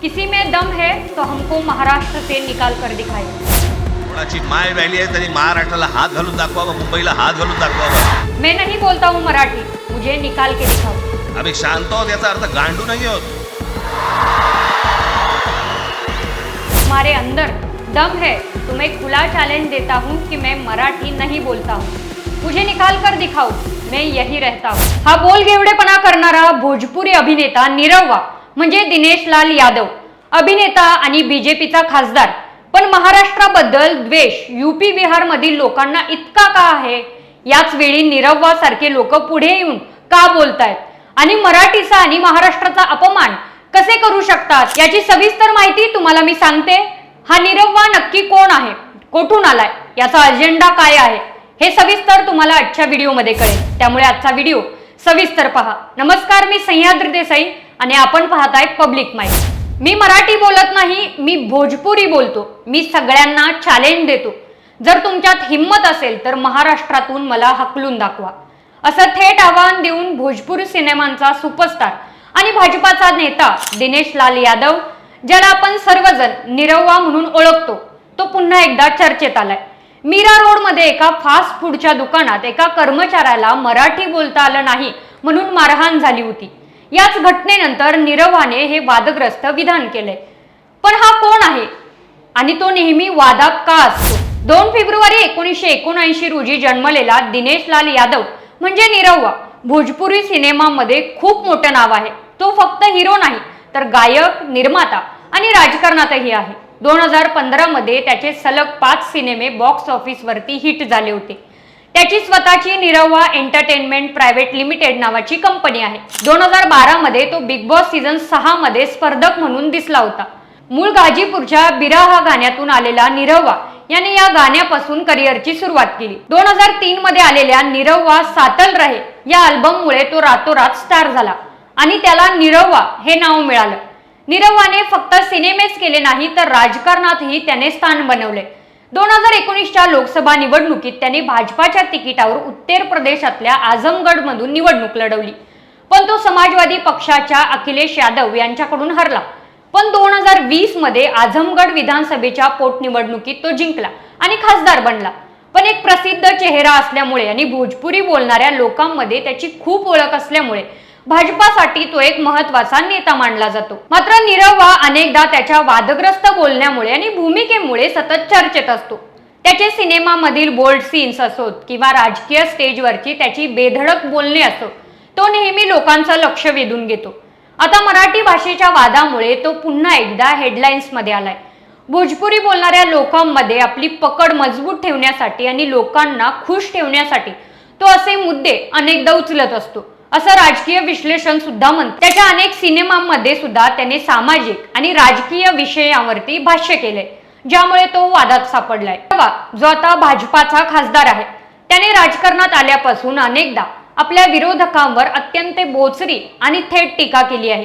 किसी में दम है तो हमको महाराष्ट्र से निकाल कर दिखाए कोणाची माय व्हॅली आहे तरी महाराष्ट्राला हात घालून दाखवावा मुंबईला हात घालून दाखवावा मैं नहीं बोलता हूँ मराठी मुझे निकाल के दिखाओ। आम्ही शांत आहोत याचा अर्थ गांडू नाही आहोत तुम्हारे अंदर दम है तो मैं खुला चैलेंज देता हूँ कि मैं मराठी नहीं बोलता हूँ। मुझे निकाल कर दिखाओ मैं यही रहता हूँ। हा बोल घेवडेपणा करणारा भोजपुरी अभिनेता निरववा म्हणजे दिनेश लाल यादव अभिनेता आणि बीजेपीचा खासदार. पण महाराष्ट्राबद्दल द्वेष युपी बिहार मधील लोकांना इतका का आहे? याच वेळी निरववा सारखे लोक पुढे येऊन का बोलतायत? आणि मराठीचा आणि महाराष्ट्राचा अपमान कसे करू शकतात? याची सविस्तर माहिती तुम्हाला मी सांगते. हा निरववा नक्की कोण आहे? कोठून आलाय? याचा अजेंडा काय आहे? हे सविस्तर तुम्हाला आजच्या व्हिडिओमध्ये कळेल. त्यामुळे आजचा व्हिडिओ सविस्तर पहा. नमस्कार मी सह्याद्री देसाई. आणि आपण पाहताय पब्लिक माईक मी मराठी बोलत नाही मी भोजपुरी बोलतो. मी सगळ्यांना चॅलेंज देतो. जर तुमच्यात हिंमत असेल तर महाराष्ट्रातून मला हकलून दाखवा. असं थेट आवाहन देऊन भोजपुरी सिनेमांचा सुपरस्टार आणि भाजपाचा नेता दिनेश लाल यादव ज्याला आपण सर्वजण निरववा म्हणून ओळखतो तो पुन्हा एकदा चर्चेत आलाय. मीरा रोडमध्ये एका फास्ट फूडच्या दुकानात एका कर्मचाऱ्याला मराठी बोलता आलं नाही म्हणून मारहाण झाली होती. याच घटनेनंतर निरवाने हे वादग्रस्त विधान केले. पण हा कोण आहे? आणि तो नेहमी वादात का असतो? दोन फेब्रुवारी एकोणीसशे एकोणऐंशी रोजी जन्मलेला दिनेश लाल यादव म्हणजे निरव्वा भोजपुरी सिनेमामध्ये खूप मोठं नाव आहे. तो फक्त हिरो नाही तर गायक निर्माता आणि राजकारणातही आहे. दोन हजार पंधरामध्ये त्याचे सलग पाच सिनेमे बॉक्स ऑफिसवरती हिट झाले होते. त्याची स्वतःची निरव्वा एंटरटेनमेंट प्रायव्हेट लिमिटेड नावाची कंपनी आहे. दोन हजार बारा मध्ये तो बिग बॉस सीझन सहा मध्ये स्पर्धक म्हणून दिसला होता. मूळ गाजीपूरच्या बिराहा गाण्यातून आलेला निरव्वा याने या गाण्यापासून करिअरची सुरुवात केली. दोन हजार तीन मध्ये आलेल्या निरव्वा सातल रहे या अल्बममुळे तो रातोरात स्टार झाला आणि त्याला निरव्वा हे नाव मिळालं. निरवाने फक्त सिनेमेच केले नाही तर राजकारणातही त्याने स्थान बनवले. दोन हजार एकोणीसच्या लोकसभा निवडणुकीत त्याने भाजपाच्या तिकिटावर उत्तर प्रदेशातल्या आझमगड मधून निवडणूक लढवली. पण तो समाजवादी पक्षाच्या अखिलेश यादव यांच्याकडून हरला. पण दोन हजार वीसमध्ये आझमगड विधानसभेच्या पोटनिवडणुकीत तो जिंकला आणि खासदार बनला. पण एक प्रसिद्ध चेहरा असल्यामुळे आणि भोजपुरी बोलणाऱ्या लोकांमध्ये त्याची खूप ओळख असल्यामुळे भाजपासाठी तो एक महत्त्वाचा नेता मानला जातो. मात्र निरववा अनेकदा त्याच्या वादग्रस्त बोलण्यामुळे आणि भूमिकेमुळे सतत चर्चेत असतो. त्याचे सिनेमामधील बोल्ड सीन्स असोत किंवा राजकीय स्टेजवरची त्याची बेधडक बोलणे असो तो नेहमी लोकांचं लक्ष वेधून घेतो. आता मराठी भाषेच्या वादामुळे तो पुन्हा एकदा हेडलाईन्समध्ये आलाय. भोजपुरी बोलणाऱ्या लोकांमध्ये आपली पकड मजबूत ठेवण्यासाठी आणि लोकांना खुश ठेवण्यासाठी तो असे मुद्दे अनेकदा उचलत असतो. असं राजकीय विश्लेषण सुद्धा म्हणतात. त्याच्या अनेक सिनेमांमध्ये सुद्धा त्याने सामाजिक आणि राजकीय विषयावरती भाष्य केले ज्यामुळे तो वादात सापडलाय. तेव्हा जो आता भाजपाचा खासदार आहे त्याने राजकारणात आल्यापासून अनेकदा आपल्या विरोधकांवर अत्यंत बोचरी आणि थेट टीका केली आहे.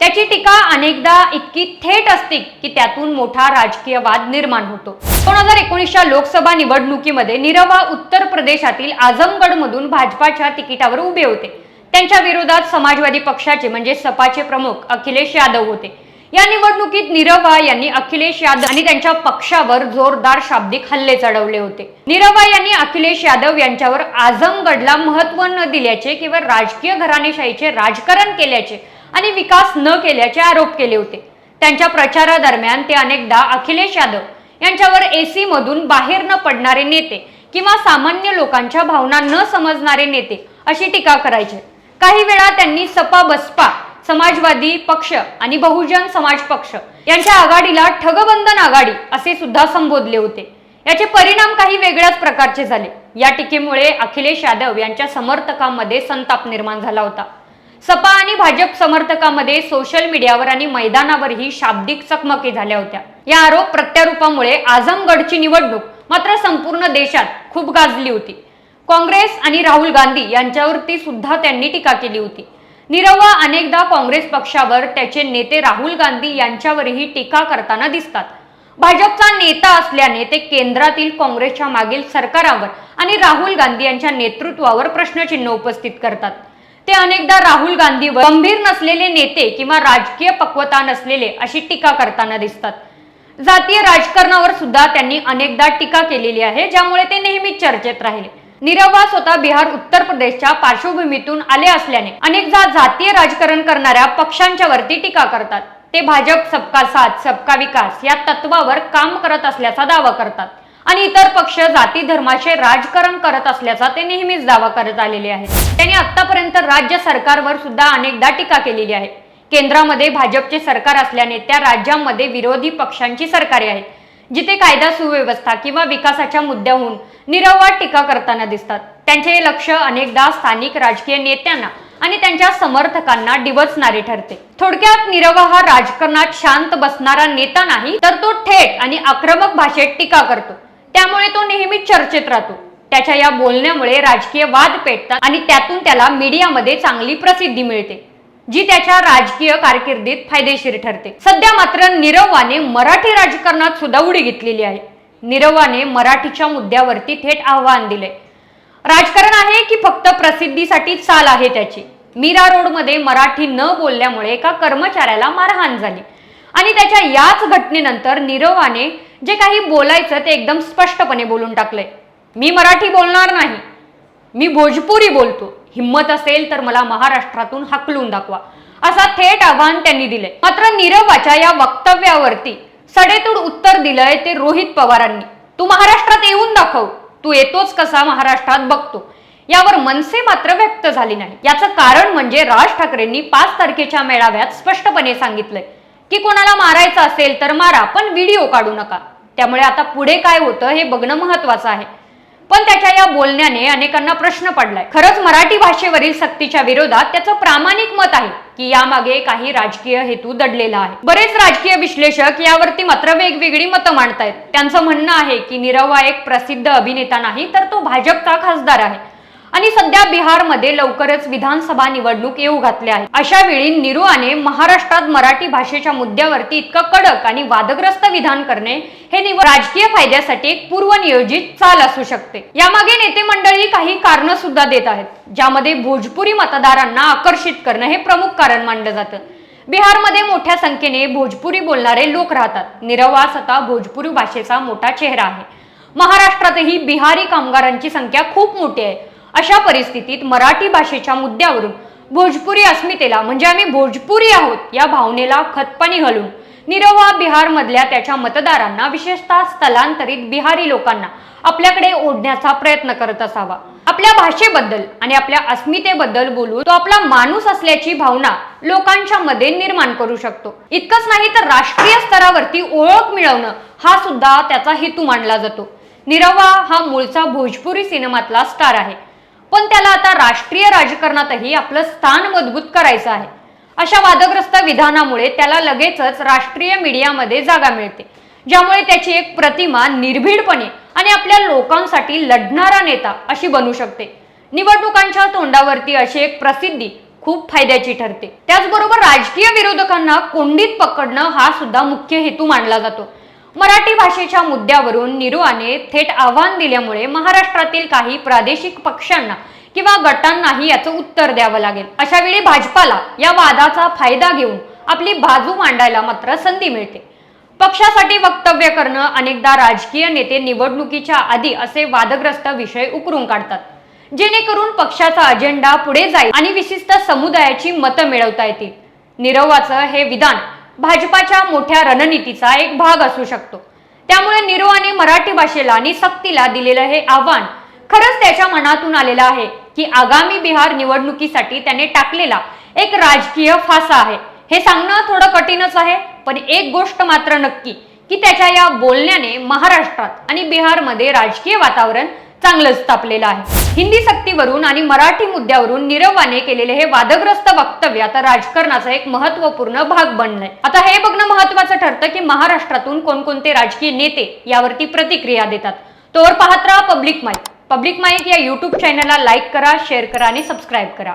त्याची टीका अनेकदा इतकी थेट असते की त्यातून मोठा राजकीय वाद निर्माण होतो. दोन हजार एकोणीसच्या लोकसभा निवडणुकीमध्ये निरवा उत्तर प्रदेशातील आझमगड मधून भाजपाच्या तिकिटावर उभे होते. त्यांच्या विरोधात समाजवादी पक्षाचे म्हणजे सपाचे प्रमुख अखिलेश यादव होते. या निवडणुकीत निरवा यांनी अखिलेश यादव आणि त्यांच्या पक्षावर जोरदार शाब्दिक हल्ले चढवले होते. निरवा यांनी अखिलेश यादव यांच्यावर आझमगडला महत्त्व न दिल्याचे किंवा राजकीय घराणेशाहीचे राजकारण केल्याचे आणि विकास न केल्याचे आरोप केले होते. त्यांच्या प्रचारादरम्यान ते अनेकदा अखिलेश यादव यांच्यावर एसी मधून बाहेर न पडणारे नेते किंवा सामान्य लोकांच्या भावना न समजणारे नेते अशी टीका करायचे. काही वेळा त्यांनी सपा बसपा समाजवादी पक्ष आणि बहुजन समाज पक्ष यांच्या आघाडीला ठगबंधन आघाडी असे सुद्धा संबोधले होते. याचे परिणाम काही वेगळ्याच प्रकारचे झाले. या टीकेमुळे अखिलेश यादव यांच्या समर्थकांमध्ये संताप निर्माण झाला होता. सपा आणि भाजप समर्थकांमध्ये सोशल मीडियावर आणि मैदानावरही शाब्दिक चकमकी झाल्या होत्या. या आरोप प्रत्यारोपामुळे आझमगडची निवडणूक मात्र संपूर्ण देशात खूप गाजली होती. काँग्रेस आणि राहुल गांधी यांच्यावरती सुद्धा त्यांनी टीका केली होती. निरवा अनेकदा काँग्रेस पक्षावर त्याचे नेते राहुल गांधी यांच्यावरही टीका करताना दिसतात. भाजपचा नेता असल्याने ते केंद्रातील काँग्रेसच्या मागील सरकारावर आणि राहुल गांधी यांच्या नेतृत्वावर प्रश्नचिन्ह उपस्थित करतात. ते अनेकदा राहुल गांधीवर गंभीर नसलेले नेते किंवा राजकीय पक्वता नसलेले अशी टीका करताना दिसतात. जातीय राजकारणावर सुद्धा त्यांनी अनेकदा टीका केलेली आहे ज्यामुळे ते नेहमीच चर्चेत राहिले. निरवा स्वतः बिहार उत्तर प्रदेशच्या पार्श्वभूमीतून आले असल्याने अनेकदा जातीय राजकारण करणाऱ्या पक्षांच्या वरती टीका करतात. ते भाजप सबका साथ सबका विकास या तत्वावर काम करत असल्याचा दावा करतात आणि इतर पक्ष जाती धर्माचे राजकारण करत असल्याचा ते नेहमीच दावा करत आलेले आहेत. त्यांनी आतापर्यंत राज्य सरकारवर सुद्धा अनेकदा टीका केलेली आहे. केंद्रामध्ये भाजपचे सरकार असल्याने त्या राज्यांमध्ये विरोधी पक्षांची सरकारे आहेत. जिथे कायदा सुव्यवस्था किंवा विकासाच्या मुद्द्याहून निरवाद टीका करताना दिसतात. त्यांचे हे लक्ष अनेकदा स्थानिक राजकीय नेत्यांना आणि त्यांच्या समर्थकांना डिवचणारे ठरते. थोडक्यात निरवा हा राजकारणात शांत बसणारा नेता नाही तर तो थेट आणि आक्रमक भाषेत टीका करतो. त्यामुळे तो नेहमी चर्चेत राहतो. त्याच्या या बोलण्यामुळे राजकीय वाद पेटतात आणि त्यातून त्याला मीडियामध्ये चांगली प्रसिद्धी मिळते. जी त्याच्या राजकीय कारकिर्दीत फायदेशीर ठरते. सध्या मात्र निरवाने मराठी राजकारणात सुद्धा उडी घेतलेली आहे. निरवाने मराठीच्या मुद्द्यावरती थेट आव्हान दिले. राजकारण आहे की फक्त प्रसिद्धीसाठी चाल आहे त्याची? मीरा रोडमध्ये मराठी न बोलल्यामुळे एका कर्मचाऱ्याला मारहाण झाली. आणि त्याच्या याच घटनेनंतर निरवाने जे काही बोलायचं ते एकदम स्पष्टपणे बोलून टाकलंय. मी मराठी बोलणार नाही. मी भोजपुरी बोलतो. हिम्मत असेल तर मला महाराष्ट्रातून हाकलून दाखवा. असा थेट आव्हान त्यांनी दिले. मात्र नीरवाच्या या वक्तव्यावरती सडेतोड उत्तर दिलंय ते रोहित पवारांनी. तू महाराष्ट्रात येऊन दाखव. तू येतोच कसा महाराष्ट्रात बघतो. यावर मनसे मात्र व्यक्त झाली नाही. याचं कारण म्हणजे राज ठाकरेंनी पाच तारखेच्या मेळाव्यात स्पष्टपणे सांगितलंय की कोणाला मारायचं असेल तर मारा पण व्हिडिओ काढू नका. त्यामुळे आता पुढे काय होतं हे बघणं महत्वाचं आहे. पण त्याच्या या बोलण्याने अनेकांना प्रश्न पडलाय. खरंच मराठी भाषेवरील सक्तीच्या विरोधात त्याचं प्रामाणिक मत आहे की यामागे काही राजकीय हेतू दडलेला आहे. बरेच राजकीय विश्लेषक यावरती मात्र वेगवेगळी मतं मांडतायत. त्यांचं म्हणणं आहे की निरवा एक प्रसिद्ध अभिनेता नाही तर तो भाजपचा खासदार आहे. आणि सध्या बिहारमध्ये लवकरच विधानसभा निवडणूक येऊ घातल्या आहे. अशा वेळी निरुआने महाराष्ट्रात मराठी भाषेच्या मुद्द्यावरती इतकं कडक आणि वादग्रस्त विधान करणे हे निवड राजकीय फायद्यासाठी एक पूर्वनियोजित चाल असू शकते. यामागे नेते मंडळी काही कारणं सुद्धा देत आहेत ज्यामध्ये भोजपुरी मतदारांना आकर्षित करणं हे प्रमुख कारण मानलं जातं. बिहारमध्ये मोठ्या संख्येने भोजपुरी बोलणारे लोक राहतात. निरवास आता भोजपुरी भाषेचा मोठा चेहरा आहे. महाराष्ट्रातही बिहारी कामगारांची संख्या खूप मोठी आहे. अशा परिस्थितीत मराठी भाषेच्या मुद्द्यावरून भोजपुरी अस्मितेला म्हणजे आम्ही भोजपुरी आहोत या भावनेला खतपाणी घालून निरवा बिहारमधल्या त्याच्या मतदारांना विशेषतः स्थलांतरित बिहारी लोकांना आपल्याकडे ओढण्याचा प्रयत्न करत असावा. आपल्या भाषेबद्दल आणि आपल्या अस्मितेबद्दल बोलून तो आपला माणूस असल्याची भावना लोकांच्या मध्ये निर्माण करू शकतो. इतकंच नाही तर राष्ट्रीय स्तरावरती ओळख मिळवणं हा सुद्धा त्याचा हेतू मानला जातो. निरवा हा मूळचा भोजपुरी सिनेमातला स्टार आहे. पण त्याला आता राष्ट्रीय राजकारणातही आपलं स्थान मजबूत करायचं आहे. अशा वादग्रस्त विधानामुळे त्याला लगेचच राष्ट्रीय मीडियामध्ये जागा मिळते. ज्यामुळे त्याची एक प्रतिमा निर्भीडपणे आणि आपल्या लोकांसाठी लढणारा नेता अशी बनू शकते. निवडणुकांच्या तोंडावरती अशी एक प्रसिद्धी खूप फायद्याची ठरते. त्याचबरोबर राजकीय विरोधकांना कोंडीत पकडणं हा सुद्धा मुख्य हेतू मानला जातो. मराठी भाषेच्या मुद्द्यावरून निरुआने थेट आव्हान दिल्यामुळे महाराष्ट्रातील काही प्रादेशिक पक्षांना किंवा गटांनाही याचं उत्तर द्यावं लागेल. अशा वेळी भाजपाला या वादाचा फायदा घेऊन आपली बाजू मांडायला मात्र संधी मिळते. पक्षासाठी वक्तव्य करणं अनेकदा राजकीय नेते निवडणुकीच्या आधी असे वादग्रस्त विषय उकरून काढतात. जेणेकरून पक्षाचा अजेंडा पुढे जाईल आणि विशिष्ट समुदायाची मतं मिळवता येतील. निरवाचं हे विधान भाजपाच्या मोठ्या रणनीतीचा एक भाग असू शकतो. त्यामुळे निरोवाने मराठी भाषेला आणि सक्तीला दिलेलं हे आव्हान खरंच त्याच्या मनातून आलेलं आहे की आगामी बिहार निवडणुकीसाठी त्याने टाकलेला एक राजकीय फासा आहे. हे सांगणं थोडं कठीणच आहे पण एक गोष्ट मात्र नक्की की त्याच्या या बोलण्याने महाराष्ट्रात आणि बिहारमध्ये राजकीय वातावरण चांगलंच तापलेलं आहे. हिंदी सक्तीवरून आणि मराठी मुद्द्यावरून निरवाने केलेले हे वादग्रस्त वक्तव्य आता राजकारणाचा एक महत्त्वपूर्ण भाग बनलाय. आता हे बघणं महत्वाचं ठरतं की महाराष्ट्रातून कोणकोणते राजकीय नेते यावरती प्रतिक्रिया देतात. तोवर पाहत राहा पब्लिक माईक. पब्लिक माईक या युट्यूब चॅनलला लाईक करा शेअर करा आणि सबस्क्राईब करा.